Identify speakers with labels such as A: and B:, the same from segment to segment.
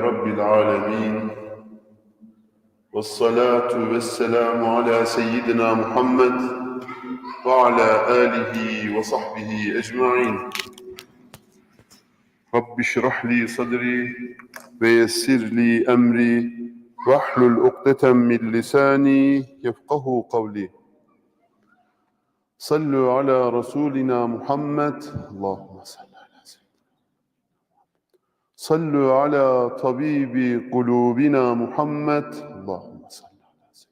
A: رب العالمين والصلاة والسلام على سيدنا محمد وعلى آله وصحبه أجمعين. رب اشرح لي صدري ويسر لي أمري واحلل عقدة من لساني يفقه قولي. صلوا على رسولنا محمد. اللهم Sallu ala tabibi kulubina Muhammed. Allahümme salli ala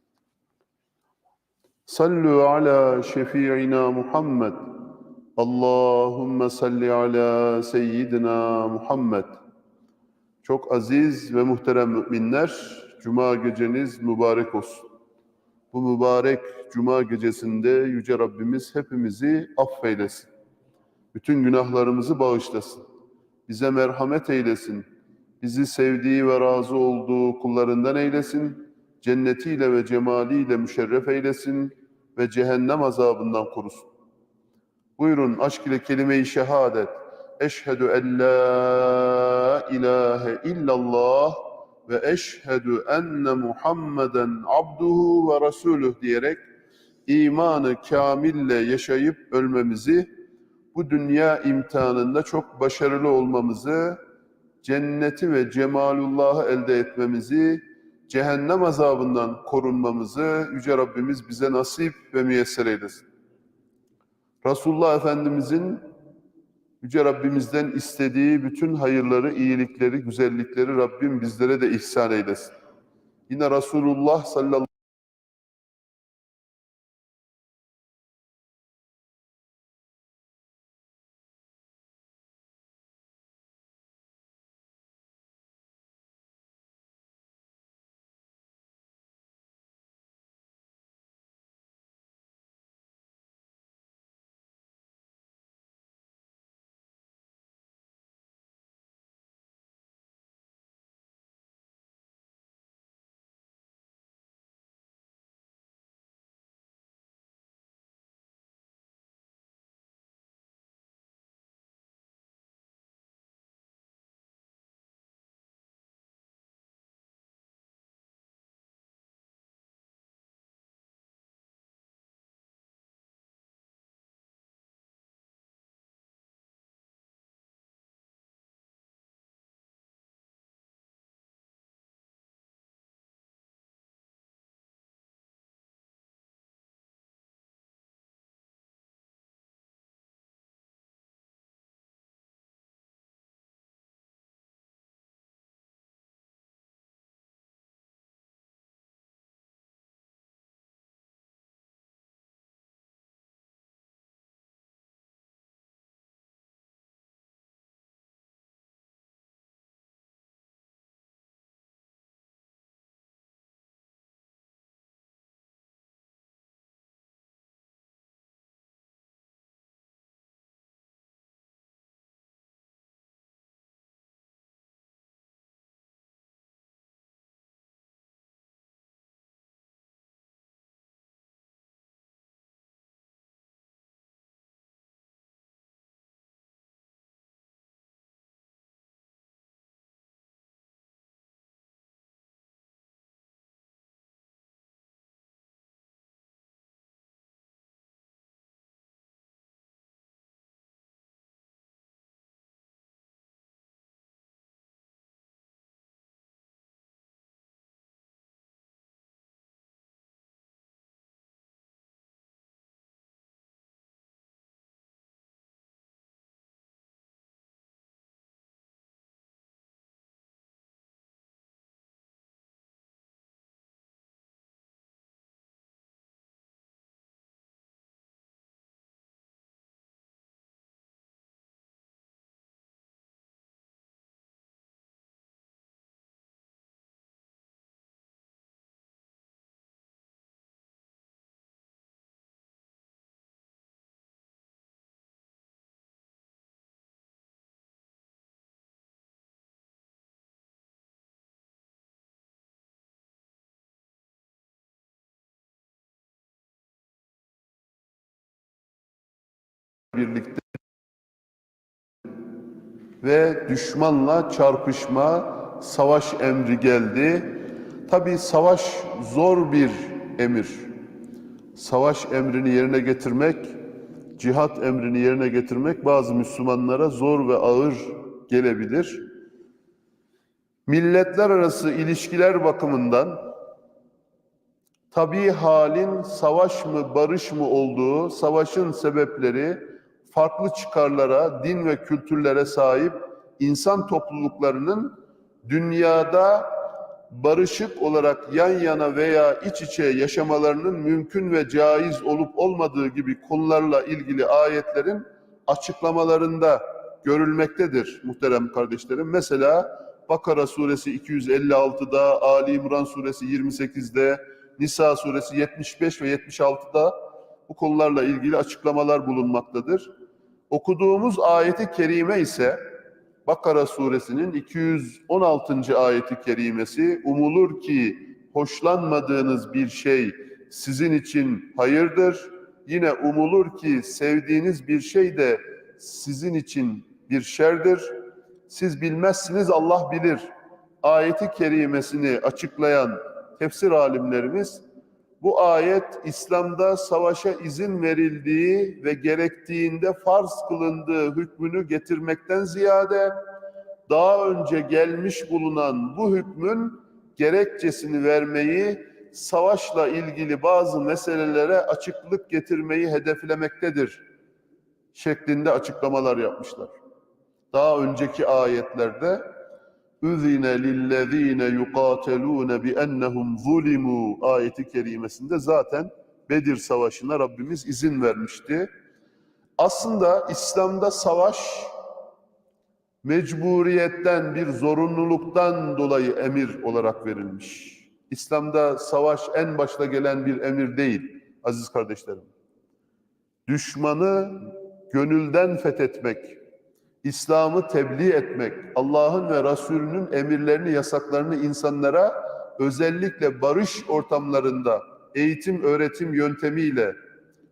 A: Sallu ala şefi'ina Muhammed. Allahümme salli ala seyyidina Muhammed. Çok aziz ve muhterem müminler, Cuma geceniz mübarek olsun. Bu mübarek Cuma gecesinde Yüce Rabbimiz hepimizi affeylesin. Bütün günahlarımızı bağışlasın bize merhamet eylesin. Bizi sevdiği ve razı olduğu kullarından eylesin. Cennetiyle ve cemaliyle müşerref eylesin ve cehennem azabından korusun. Buyurun aşk ile kelime-i şehadet. Eşhedü en la ilahe illallah ve eşhedü enne Muhammeden abduhu ve resuluh diyerek imanı kamille yaşayıp ölmemizi, bu dünya imtihanında çok başarılı olmamızı, cenneti ve cemalullahı elde etmemizi, cehennem azabından korunmamızı Yüce Rabbimiz bize nasip ve müyesser eylesin. Resulullah Efendimizin Yüce Rabbimizden istediği bütün hayırları, iyilikleri, güzellikleri Rabbim bizlere de ihsan eylesin. Yine Resulullah sallallahu birlikte ve düşmanla çarpışma, savaş emri geldi. Tabi savaş zor bir emir. Savaş emrini yerine getirmek, cihat emrini yerine getirmek bazı Müslümanlara zor ve ağır gelebilir. Milletler arası ilişkiler bakımından tabii halin savaş mı barış mı olduğu, savaşın sebepleri farklı çıkarlara, din ve kültürlere sahip insan topluluklarının dünyada barışık olarak yan yana veya iç içe yaşamalarının mümkün ve caiz olup olmadığı gibi konularla ilgili ayetlerin açıklamalarında görülmektedir muhterem kardeşlerim. Mesela Bakara suresi 256'da, Ali İmran suresi 28'de, Nisa suresi 75 ve 76'da bu konularla ilgili açıklamalar bulunmaktadır. Okuduğumuz ayeti kerime ise Bakara suresinin 216. ayeti kerimesi umulur ki hoşlanmadığınız bir şey sizin için hayırdır. Yine umulur ki sevdiğiniz bir şey de sizin için bir şerdir. Siz bilmezsiniz Allah bilir. Ayeti kerimesini açıklayan tefsir alimlerimiz bu ayet İslam'da savaşa izin verildiği ve gerektiğinde farz kılındığı hükmünü getirmekten ziyade daha önce gelmiş bulunan bu hükmün gerekçesini vermeyi, savaşla ilgili bazı meselelere açıklık getirmeyi hedeflemektedir şeklinde açıklamalar yapmışlar. Daha önceki ayetlerde Lillezine yuqatelun bi ennehum zulimu ayeti kerimesinde zaten Bedir Savaşı'na Rabbimiz izin vermişti. Aslında İslam'da savaş mecburiyetten bir zorunluluktan dolayı emir olarak verilmiş. İslam'da savaş en başta gelen bir emir değil aziz kardeşlerim. Düşmanı gönülden fethetmek, İslam'ı tebliğ etmek, Allah'ın ve Resulünün emirlerini, yasaklarını insanlara özellikle barış ortamlarında eğitim, öğretim yöntemiyle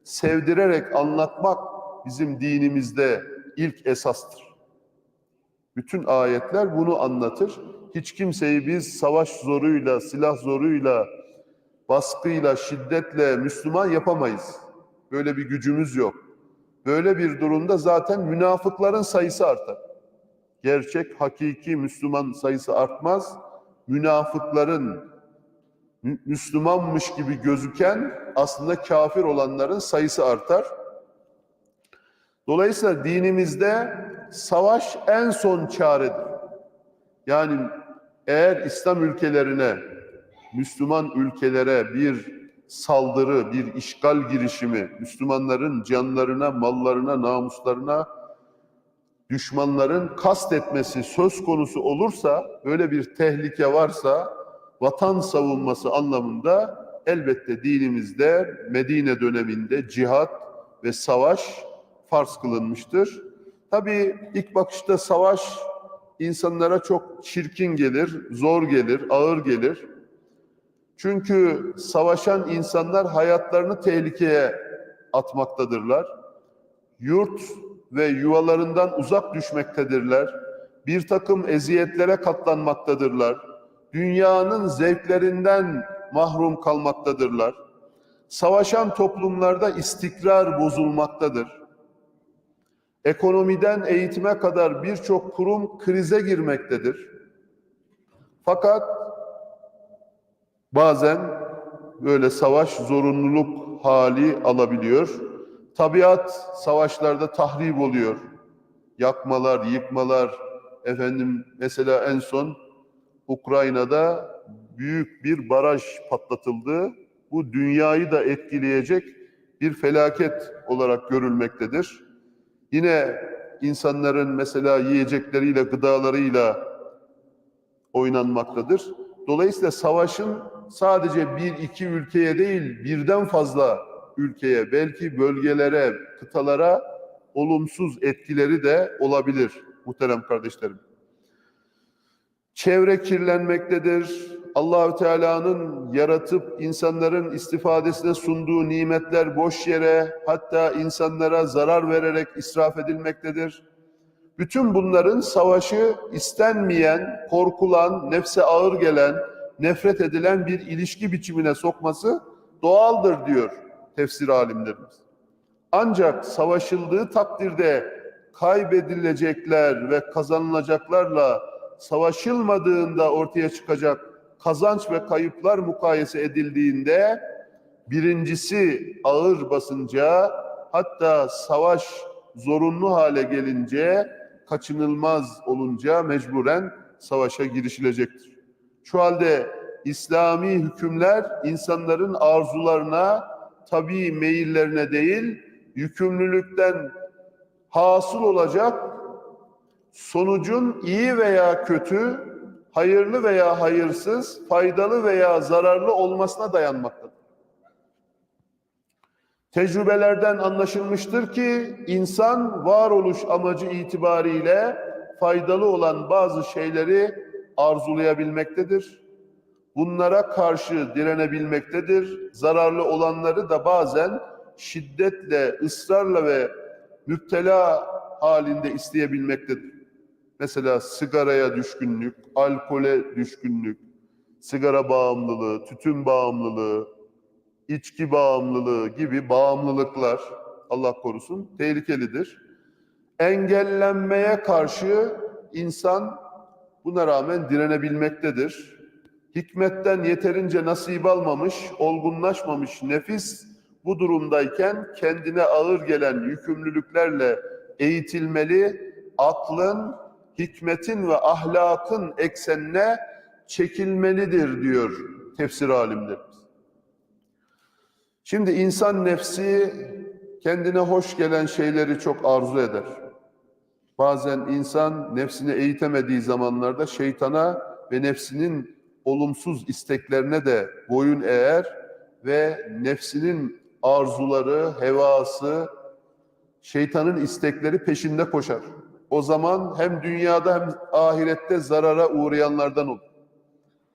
A: sevdirerek anlatmak bizim dinimizde ilk esastır. Bütün ayetler bunu anlatır. Hiç kimseyi biz savaş zoruyla, silah zoruyla, baskıyla, şiddetle Müslüman yapamayız. Böyle bir gücümüz yok. Böyle bir durumda zaten münafıkların sayısı artar. Gerçek, hakiki Müslüman sayısı artmaz. Münafıkların Mü- Müslümanmış gibi gözüken aslında kafir olanların sayısı artar. Dolayısıyla dinimizde savaş en son çaredir. Yani eğer İslam ülkelerine, Müslüman ülkelere bir saldırı, bir işgal girişimi, Müslümanların canlarına, mallarına, namuslarına düşmanların kast etmesi söz konusu olursa, böyle bir tehlike varsa vatan savunması anlamında elbette dinimizde Medine döneminde cihat ve savaş farz kılınmıştır. Tabii ilk bakışta savaş insanlara çok çirkin gelir, zor gelir, ağır gelir. Çünkü savaşan insanlar hayatlarını tehlikeye atmaktadırlar. Yurt ve yuvalarından uzak düşmektedirler. Bir takım eziyetlere katlanmaktadırlar. Dünyanın zevklerinden mahrum kalmaktadırlar. Savaşan toplumlarda istikrar bozulmaktadır. Ekonomiden eğitime kadar birçok kurum krize girmektedir. Fakat bazen böyle savaş zorunluluk hali alabiliyor. Tabiat savaşlarda tahrip oluyor. Yakmalar, yıkmalar, efendim mesela en son Ukrayna'da büyük bir baraj patlatıldı. Bu dünyayı da etkileyecek bir felaket olarak görülmektedir. Yine insanların mesela yiyecekleriyle, gıdalarıyla oynanmaktadır. Dolayısıyla savaşın sadece bir iki ülkeye değil birden fazla ülkeye belki bölgelere, kıtalara olumsuz etkileri de olabilir muhterem kardeşlerim. Çevre kirlenmektedir. Allahü Teala'nın yaratıp insanların istifadesine sunduğu nimetler boş yere hatta insanlara zarar vererek israf edilmektedir. Bütün bunların savaşı istenmeyen, korkulan, nefse ağır gelen, nefret edilen bir ilişki biçimine sokması doğaldır diyor tefsir alimlerimiz. Ancak savaşıldığı takdirde kaybedilecekler ve kazanılacaklarla savaşılmadığında ortaya çıkacak kazanç ve kayıplar mukayese edildiğinde birincisi ağır basınca hatta savaş zorunlu hale gelince kaçınılmaz olunca mecburen savaşa girişilecektir. Şu halde İslami hükümler insanların arzularına, tabii meyillerine değil, yükümlülükten hasıl olacak sonucun iyi veya kötü, hayırlı veya hayırsız, faydalı veya zararlı olmasına dayanmaktadır. Tecrübelerden anlaşılmıştır ki insan varoluş amacı itibariyle faydalı olan bazı şeyleri arzulayabilmektedir. Bunlara karşı direnebilmektedir. Zararlı olanları da bazen şiddetle, ısrarla ve müptela halinde isteyebilmektedir. Mesela sigaraya düşkünlük, alkole düşkünlük, sigara bağımlılığı, tütün bağımlılığı, içki bağımlılığı gibi bağımlılıklar Allah korusun tehlikelidir. Engellenmeye karşı insan buna rağmen direnebilmektedir. Hikmetten yeterince nasip almamış, olgunlaşmamış nefis bu durumdayken kendine ağır gelen yükümlülüklerle eğitilmeli, aklın, hikmetin ve ahlakın eksenine çekilmelidir diyor tefsir alimlerimiz. Şimdi insan nefsi kendine hoş gelen şeyleri çok arzu eder. Bazen insan nefsini eğitemediği zamanlarda şeytana ve nefsinin olumsuz isteklerine de boyun eğer ve nefsinin arzuları, hevası, şeytanın istekleri peşinde koşar. O zaman hem dünyada hem ahirette zarara uğrayanlardan olur.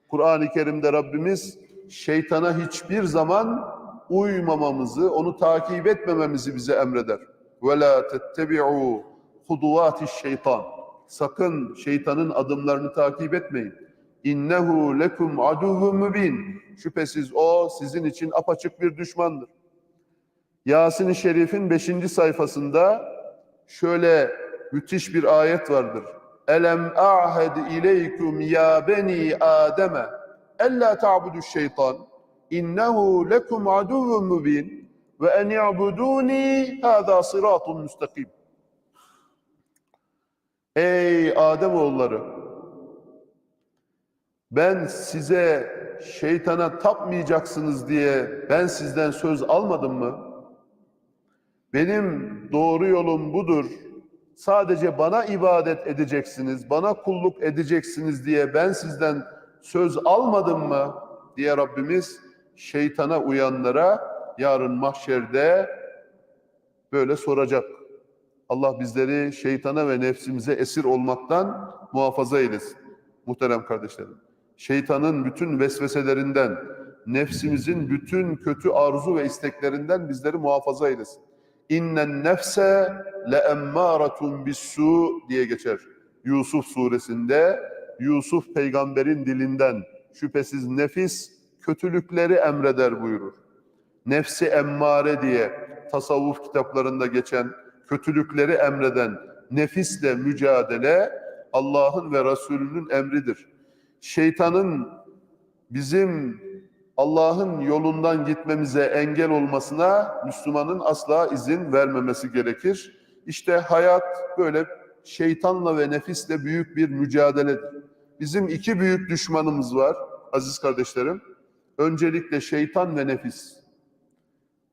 A: Kur'an-ı Kerim'de Rabbimiz şeytana hiçbir zaman uymamamızı, onu takip etmememizi bize emreder. وَلَا تَتَّبِعُوا huduvati şeytan. Sakın şeytanın adımlarını takip etmeyin. İnnehu lekum aduvvun mübin. Şüphesiz o sizin için apaçık bir düşmandır. Yasin-i Şerif'in 5. sayfasında şöyle müthiş bir ayet vardır. Elem a'hed ileykum ya beni Adem'e ella ta'budu şeytan innehu lekum aduvvun mübin ve en ya'buduni hâzâ sirâtun müstakim. Ey Adem oğulları ben size şeytana tapmayacaksınız diye ben sizden söz almadım mı? Benim doğru yolum budur. Sadece bana ibadet edeceksiniz, bana kulluk edeceksiniz diye ben sizden söz almadım mı? diye Rabbimiz şeytana uyanlara yarın mahşerde böyle soracak. Allah bizleri şeytana ve nefsimize esir olmaktan muhafaza eylesin. Muhterem kardeşlerim. Şeytanın bütün vesveselerinden, nefsimizin bütün kötü arzu ve isteklerinden bizleri muhafaza eylesin. İnnen nefse le emmâratun bissu diye geçer. Yusuf suresinde Yusuf peygamberin dilinden şüphesiz nefis kötülükleri emreder buyurur. Nefsi emmare diye tasavvuf kitaplarında geçen kötülükleri emreden nefisle mücadele Allah'ın ve Resulünün emridir. Şeytanın bizim Allah'ın yolundan gitmemize engel olmasına Müslümanın asla izin vermemesi gerekir. İşte hayat böyle şeytanla ve nefisle büyük bir mücadeledir. Bizim iki büyük düşmanımız var aziz kardeşlerim. Öncelikle şeytan ve nefis.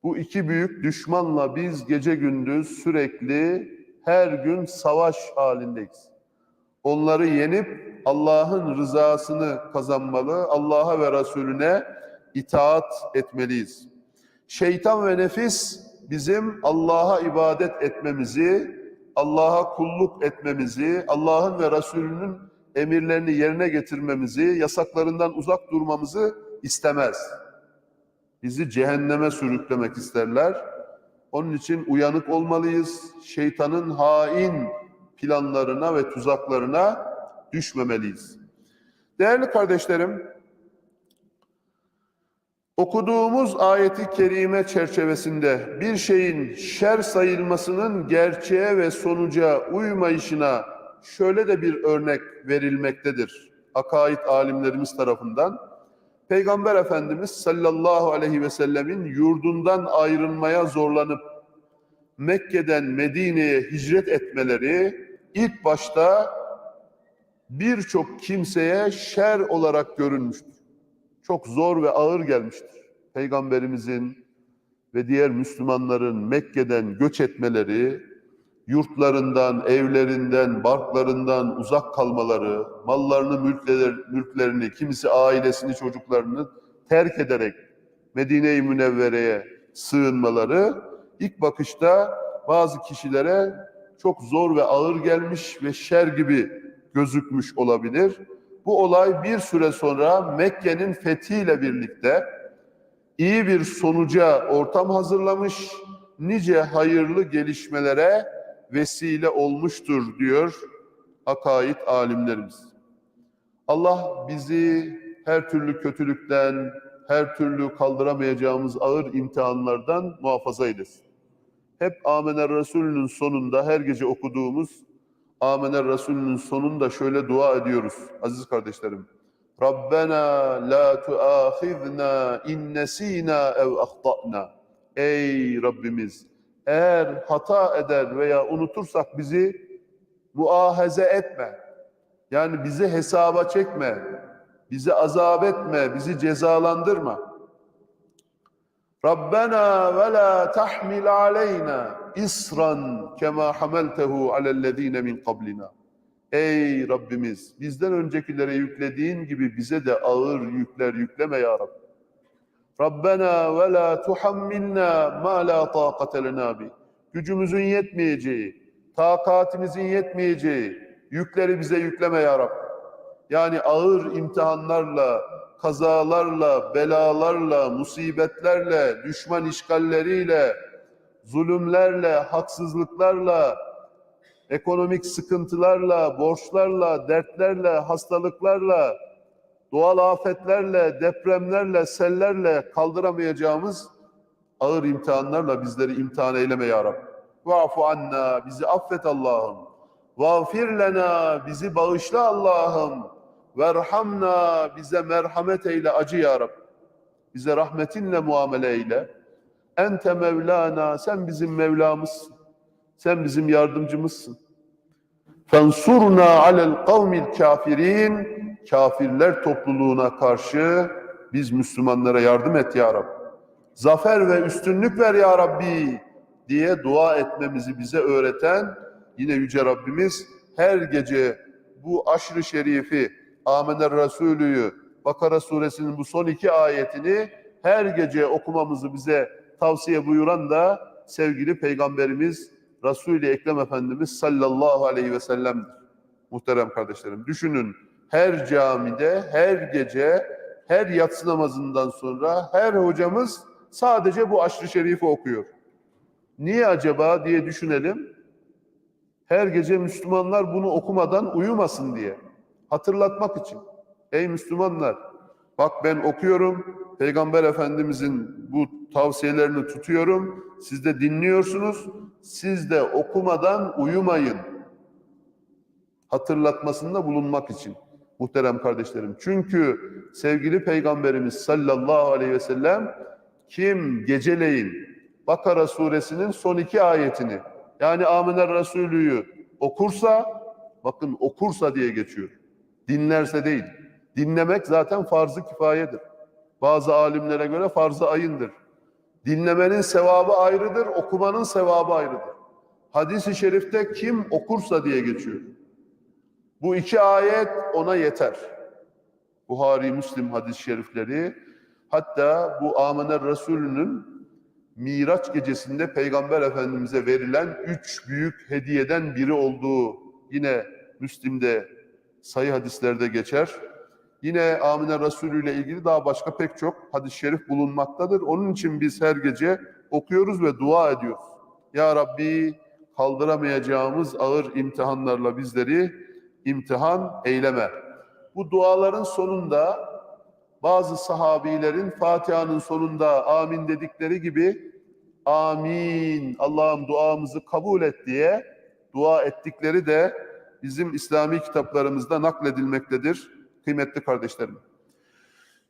A: Bu iki büyük düşmanla biz gece gündüz sürekli her gün savaş halindeyiz. Onları yenip Allah'ın rızasını kazanmalı, Allah'a ve Resulüne itaat etmeliyiz. Şeytan ve nefis bizim Allah'a ibadet etmemizi, Allah'a kulluk etmemizi, Allah'ın ve Resulünün emirlerini yerine getirmemizi, yasaklarından uzak durmamızı istemez. Bizi cehenneme sürüklemek isterler. Onun için uyanık olmalıyız. Şeytanın hain planlarına ve tuzaklarına düşmemeliyiz. Değerli kardeşlerim, okuduğumuz ayeti kerime çerçevesinde bir şeyin şer sayılmasının gerçeğe ve sonuca uymayışına şöyle de bir örnek verilmektedir. Akaid alimlerimiz tarafından. Peygamber Efendimiz sallallahu aleyhi ve sellemin yurdundan ayrılmaya zorlanıp Mekke'den Medine'ye hicret etmeleri ilk başta birçok kimseye şer olarak görünmüştür. Çok zor ve ağır gelmiştir. Peygamberimizin ve diğer Müslümanların Mekke'den göç etmeleri, yurtlarından, evlerinden, barklarından uzak kalmaları, mallarını, mülkler, mülklerini, kimisi ailesini, çocuklarını terk ederek Medine-i Münevvere'ye sığınmaları ilk bakışta bazı kişilere çok zor ve ağır gelmiş ve şer gibi gözükmüş olabilir. Bu olay bir süre sonra Mekke'nin fethiyle birlikte iyi bir sonuca ortam hazırlamış, nice hayırlı gelişmelere vesile olmuştur diyor akaid alimlerimiz. Allah bizi her türlü kötülükten, her türlü kaldıramayacağımız ağır imtihanlardan muhafaza eylesin. Hep Amener Resulü'nün sonunda her gece okuduğumuz Amener Resulü'nün sonunda şöyle dua ediyoruz aziz kardeşlerim. Rabbena la tuahizna in nesina ev ahtana. Ey Rabbimiz eğer hata eder veya unutursak bizi muahaze etme. Yani bizi hesaba çekme. Bizi azap etme, bizi cezalandırma. Rabbena ve la tahmil aleyna isran kema hamaltehu alellezine min qablina. Ey Rabbimiz bizden öncekilere yüklediğin gibi bize de ağır yükler yükleme ya Rabbi. Rabbena ve la tuhammilna ma la taqate lena bi. Gücümüzün yetmeyeceği, takatimizin yetmeyeceği yükleri bize yükleme ya Rabbi. Yani ağır imtihanlarla, kazalarla, belalarla, musibetlerle, düşman işgalleriyle, zulümlerle, haksızlıklarla, ekonomik sıkıntılarla, borçlarla, dertlerle, hastalıklarla, doğal afetlerle, depremlerle, sellerle kaldıramayacağımız ağır imtihanlarla bizleri imtihan eyleme ya Rabbi. Va'fu anna, bizi affet Allah'ım. Vağfir lena, bizi bağışla Allah'ım. Verhamna, bize merhamet eyle, acı ya Rabbi. Bize rahmetinle muamele eyle. Ente Mevlana, sen bizim Mevlamızsın. Sen bizim yardımcımızsın. Fensurna alel kavmil kafirin. Kafirler topluluğuna karşı biz Müslümanlara yardım et ya Rabbi. Zafer ve üstünlük ver ya Rabbi diye dua etmemizi bize öğreten yine Yüce Rabbimiz her gece bu aşrı şerifi Amener Resulü'yü Bakara suresinin bu son iki ayetini her gece okumamızı bize tavsiye buyuran da sevgili Peygamberimiz Resul-i Ekrem Efendimiz sallallahu aleyhi ve sellem'dir. Muhterem kardeşlerim düşünün her camide, her gece, her yatsı namazından sonra her hocamız sadece bu aşrı şerifi okuyor. Niye acaba diye düşünelim. Her gece Müslümanlar bunu okumadan uyumasın diye. Hatırlatmak için. Ey Müslümanlar, bak ben okuyorum, Peygamber Efendimizin bu tavsiyelerini tutuyorum, siz de dinliyorsunuz, siz de okumadan uyumayın. Hatırlatmasında bulunmak için muhterem kardeşlerim. Çünkü sevgili Peygamberimiz sallallahu aleyhi ve sellem kim geceleyin Bakara suresinin son iki ayetini yani Aminer Resulü'yü okursa bakın okursa diye geçiyor. Dinlerse değil. Dinlemek zaten farz-ı kifayedir. Bazı alimlere göre farz-ı ayındır. Dinlemenin sevabı ayrıdır, okumanın sevabı ayrıdır. Hadis-i şerifte kim okursa diye geçiyor. Bu iki ayet ona yeter. Buhari, Müslim hadis-i şerifleri hatta bu Amener Resulü'nün Miraç gecesinde Peygamber Efendimiz'e verilen üç büyük hediyeden biri olduğu yine Müslim'de sayı hadislerde geçer. Yine Amine Resulü ile ilgili daha başka pek çok hadis-i şerif bulunmaktadır. Onun için biz her gece okuyoruz ve dua ediyoruz. Ya Rabbi kaldıramayacağımız ağır imtihanlarla bizleri imtihan eyleme. Bu duaların sonunda bazı sahabilerin Fatiha'nın sonunda amin dedikleri gibi amin Allah'ım duamızı kabul et diye dua ettikleri de bizim İslami kitaplarımızda nakledilmektedir kıymetli kardeşlerim.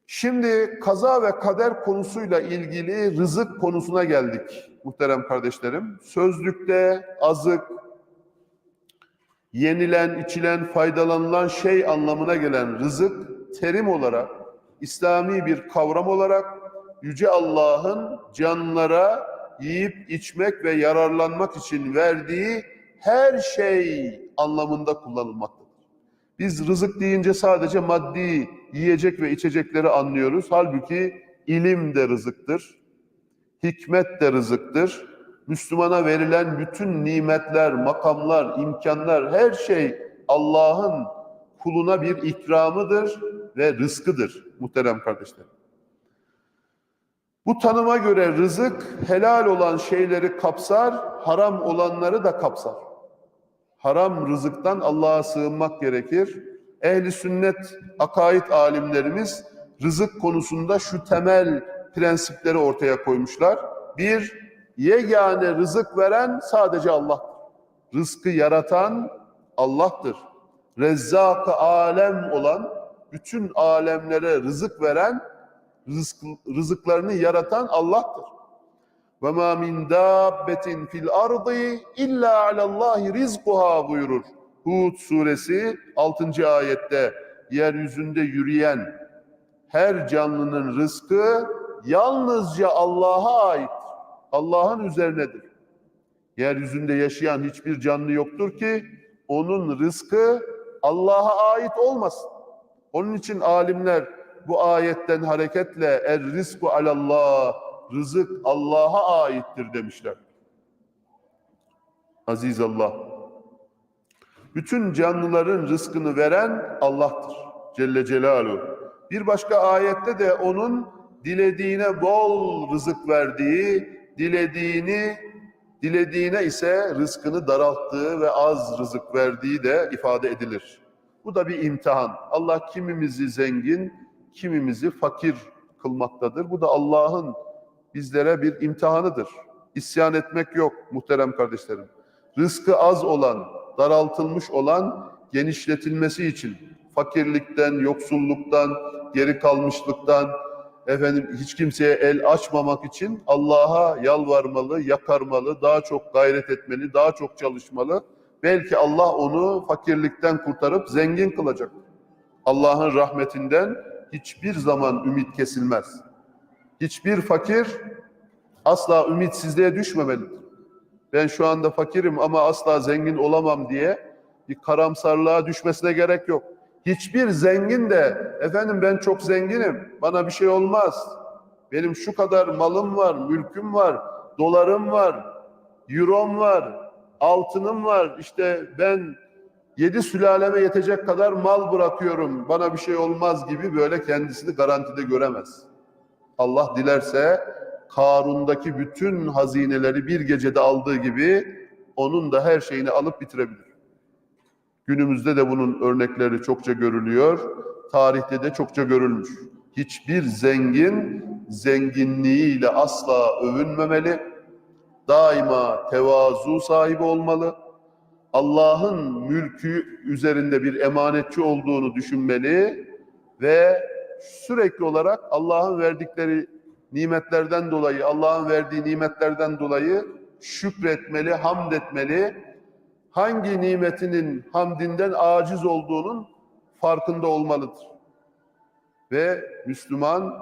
A: Şimdi kaza ve kader konusuyla ilgili rızık konusuna geldik muhterem kardeşlerim. Sözlükte azık, yenilen, içilen, faydalanılan şey anlamına gelen rızık terim olarak, İslami bir kavram olarak Yüce Allah'ın canlılara yiyip içmek ve yararlanmak için verdiği her şey anlamında kullanılmaktadır. Biz rızık deyince sadece maddi yiyecek ve içecekleri anlıyoruz. Halbuki ilim de rızıktır, hikmet de rızıktır. Müslümana verilen bütün nimetler, makamlar, imkanlar, her şey Allah'ın kuluna bir ikramıdır ve rızkıdır muhterem kardeşlerim. Bu tanıma göre rızık helal olan şeyleri kapsar, haram olanları da kapsar. Haram rızıktan Allah'a sığınmak gerekir. Ehli sünnet akaid alimlerimiz rızık konusunda şu temel prensipleri ortaya koymuşlar. Bir, yegane rızık veren sadece Allah. Rızkı yaratan Allah'tır. Rezzak-ı alem olan, bütün alemlere rızık veren, rızk, rızıklarını yaratan Allah'tır. Ve ma min dabbetin fil ardı illa alallahi rizquha buyurur. Hud suresi 6. ayette yeryüzünde yürüyen her canlının rızkı yalnızca Allah'a ait. Allah'ın üzerinedir. Yeryüzünde yaşayan hiçbir canlı yoktur ki onun rızkı Allah'a ait olmasın. Onun için alimler bu ayetten hareketle er rizku alallah rızık Allah'a aittir demişler. Aziz Allah. Bütün canlıların rızkını veren Allah'tır. Celle Celaluhu. Bir başka ayette de onun dilediğine bol rızık verdiği, dilediğini dilediğine ise rızkını daralttığı ve az rızık verdiği de ifade edilir. Bu da bir imtihan. Allah kimimizi zengin, kimimizi fakir kılmaktadır. Bu da Allah'ın bizlere bir imtihanıdır. İsyan etmek yok muhterem kardeşlerim. Rızkı az olan, daraltılmış olan genişletilmesi için fakirlikten, yoksulluktan, geri kalmışlıktan, efendim hiç kimseye el açmamak için Allah'a yalvarmalı, yakarmalı, daha çok gayret etmeli, daha çok çalışmalı. Belki Allah onu fakirlikten kurtarıp zengin kılacak. Allah'ın rahmetinden hiçbir zaman ümit kesilmez. Hiçbir fakir asla ümitsizliğe düşmemelidir. Ben şu anda fakirim ama asla zengin olamam diye bir karamsarlığa düşmesine gerek yok. Hiçbir zengin de efendim ben çok zenginim, bana bir şey olmaz. Benim şu kadar malım var, mülküm var, dolarım var, eurom var, altınım var. İşte ben yedi sülaleme yetecek kadar mal bırakıyorum, bana bir şey olmaz gibi böyle kendisini garantide göremez. Allah dilerse Karun'daki bütün hazineleri bir gecede aldığı gibi onun da her şeyini alıp bitirebilir. Günümüzde de bunun örnekleri çokça görülüyor. Tarihte de çokça görülmüş. Hiçbir zengin zenginliğiyle asla övünmemeli. Daima tevazu sahibi olmalı. Allah'ın mülkü üzerinde bir emanetçi olduğunu düşünmeli ve sürekli olarak Allah'ın verdikleri nimetlerden dolayı, Allah'ın verdiği nimetlerden dolayı şükretmeli, hamd etmeli. Hangi nimetinin hamdinden aciz olduğunun farkında olmalıdır. Ve Müslüman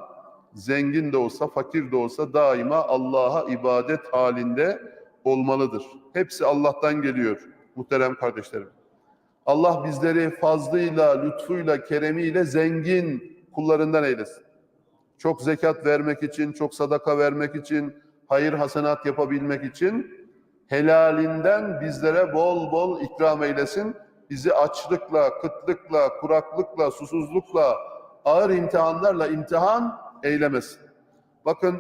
A: zengin de olsa, fakir de olsa daima Allah'a ibadet halinde olmalıdır. Hepsi Allah'tan geliyor muhterem kardeşlerim. Allah bizleri fazlıyla, lütfuyla, keremiyle zengin kullarından eylesin. Çok zekat vermek için, çok sadaka vermek için, hayır hasenat yapabilmek için helalinden bizlere bol bol ikram eylesin. Bizi açlıkla, kıtlıkla, kuraklıkla, susuzlukla, ağır imtihanlarla imtihan eylemesin. Bakın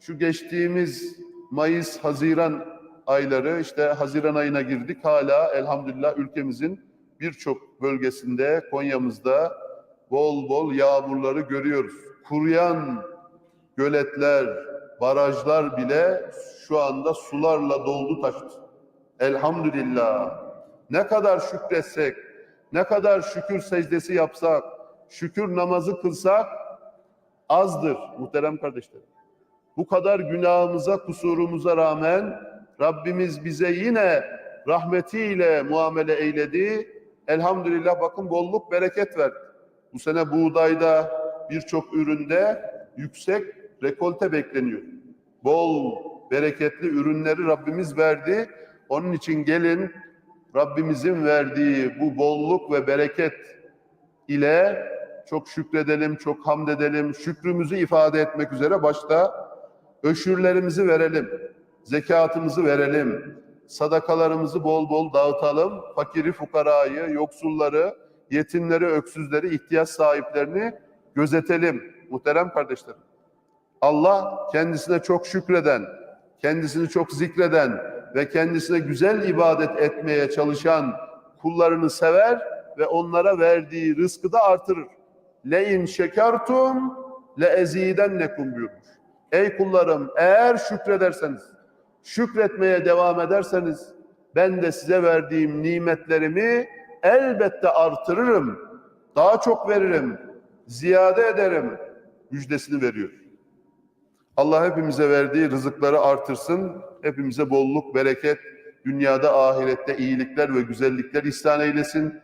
A: şu geçtiğimiz Mayıs, Haziran ayları işte Haziran ayına girdik. Hala elhamdülillah ülkemizin birçok bölgesinde, Konya'mızda bol bol yağmurları görüyoruz. Kuruyan göletler, barajlar bile şu anda sularla doldu taştı. Elhamdülillah. Ne kadar şükretsek, ne kadar şükür secdesi yapsak, şükür namazı kılsak azdır muhterem kardeşlerim. Bu kadar günahımıza, kusurumuza rağmen Rabbimiz bize yine rahmetiyle muamele eyledi. Elhamdülillah bakın bolluk bereket verdi. Bu sene buğdayda birçok üründe yüksek rekolte bekleniyor. Bol bereketli ürünleri Rabbimiz verdi. Onun için gelin Rabbimizin verdiği bu bolluk ve bereket ile çok şükredelim, çok hamd edelim. Şükrümüzü ifade etmek üzere başta öşürlerimizi verelim, zekatımızı verelim, sadakalarımızı bol bol dağıtalım, fakiri, fukarayı, yoksulları, yetimleri, öksüzleri, ihtiyaç sahiplerini gözetelim muhterem kardeşlerim. Allah kendisine çok şükreden, kendisini çok zikreden ve kendisine güzel ibadet etmeye çalışan kullarını sever ve onlara verdiği rızkı da artırır. Le in şekertum le ezidennekum buyurmuş. Ey kullarım eğer şükrederseniz, şükretmeye devam ederseniz ben de size verdiğim nimetlerimi elbette artırırım. Daha çok veririm, ziyade ederim müjdesini veriyor. Allah hepimize verdiği rızıkları artırsın. Hepimize bolluk, bereket, dünyada ahirette iyilikler ve güzellikler ihsan eylesin.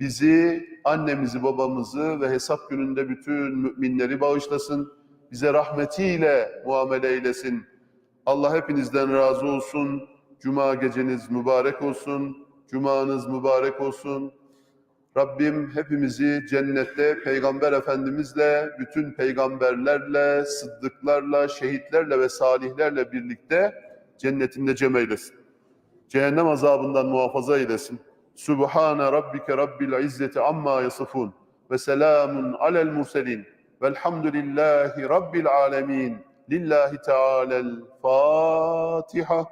A: Bizi, annemizi, babamızı ve hesap gününde bütün müminleri bağışlasın. Bize rahmetiyle muamele eylesin. Allah hepinizden razı olsun. Cuma geceniz mübarek olsun. Cumanız mübarek olsun. Rabbim hepimizi cennette Peygamber Efendimizle, bütün peygamberlerle, sıddıklarla, şehitlerle ve salihlerle birlikte cennetinde cem eylesin. Cehennem azabından muhafaza eylesin. Subhane rabbike rabbil izzeti amma yasifun ve selamun alel murselin velhamdülillahi rabbil alemin. Lillahi Teala'l Fatiha.